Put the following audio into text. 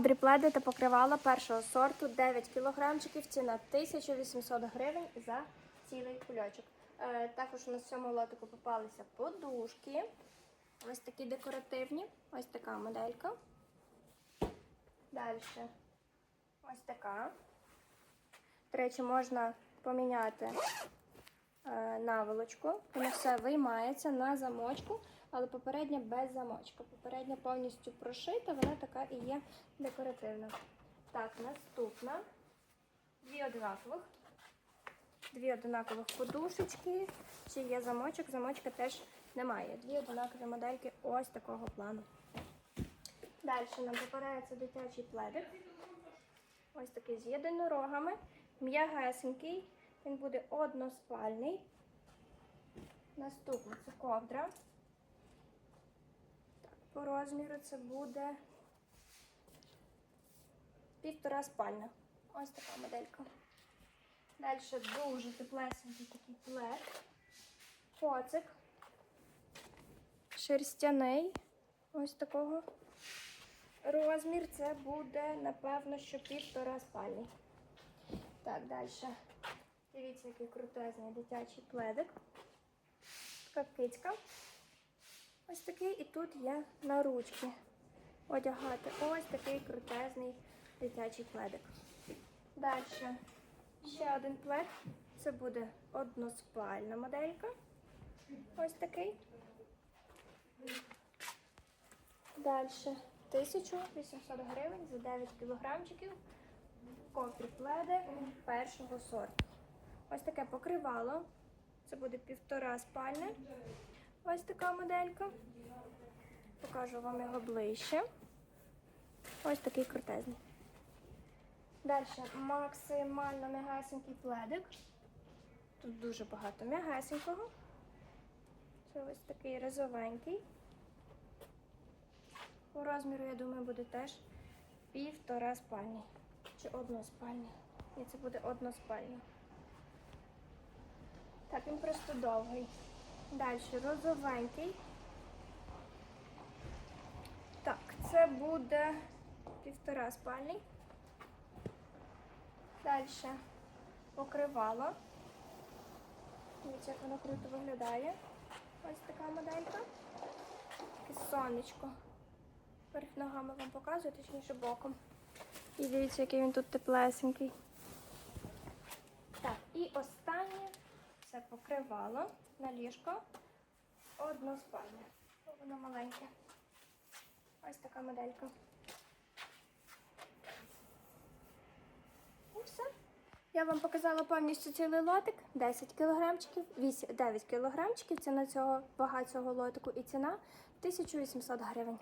Дріпледи та покривала першого сорту 9 кілограмчиків, ціна 1800 гривень за цілий кульочок. Е, також в цьому лотику попалися подушки. Ось такі декоративні. Ось така моделька. Далі. Ось така. До речі, можна поміняти наволочку. Воно все виймається на замочку, але попередня без замочка. Попередня повністю прошита, вона така і є декоративна. Так, наступна. Дві однакових. Дві однакових подушечки. Чи є замочок? Замочка теж немає. Дві однакові модельки ось такого плану. Далі нам попадається дитячий пледик. Ось такий з єдинорогами. М'ягесенький. Він буде односпальний. Наступний це ковдра. Так, по розміру це буде півтора спальня. Ось така моделька. Далі дуже теплесенький такий плед. Коцик. Шерстяний. Ось такого. Розмір це буде, напевно, що півтора спальні. Так, далі. Дивіться, який крутезний дитячий пледик. Така кицька. Ось такий, і тут є на ручки. Одягати. Ось такий крутезний дитячий пледик. Далі. Ще один плед. Це буде односпальна моделька. Ось такий. Далі 1800 гривень за 9 кілограмчиків. Кофрі пледи першого сорту. Ось таке покривало. Це буде півтора спальне. Ось така моделька. Покажу вам його ближче. Ось такий крутезний. Далі максимально м'ягесенький пледик. Тут дуже багато м'ягесенького. Це ось такий розовенький. По розміру, я думаю, буде теж півтора спальні. Чи односпальні. І це буде односпальні. Так, він просто довгий. Далі розовенький. Так, це буде півтора спальний. Далі покривало. Дивіться, як воно круто виглядає. Ось така моделька. Таке сонечко. Верх ногами вам показую, точніше боком. І дивіться, який він тут теплесенький. Так, і останнє покривало на ліжко односпальне. О, Воно маленьке. Ось така моделька. І все. Я вам показала повністю цілий лотик. 10 кілограмчиків, 8, 9 кілограмчиків. Ціна цього вага цього лотику і ціна 1800 гривень.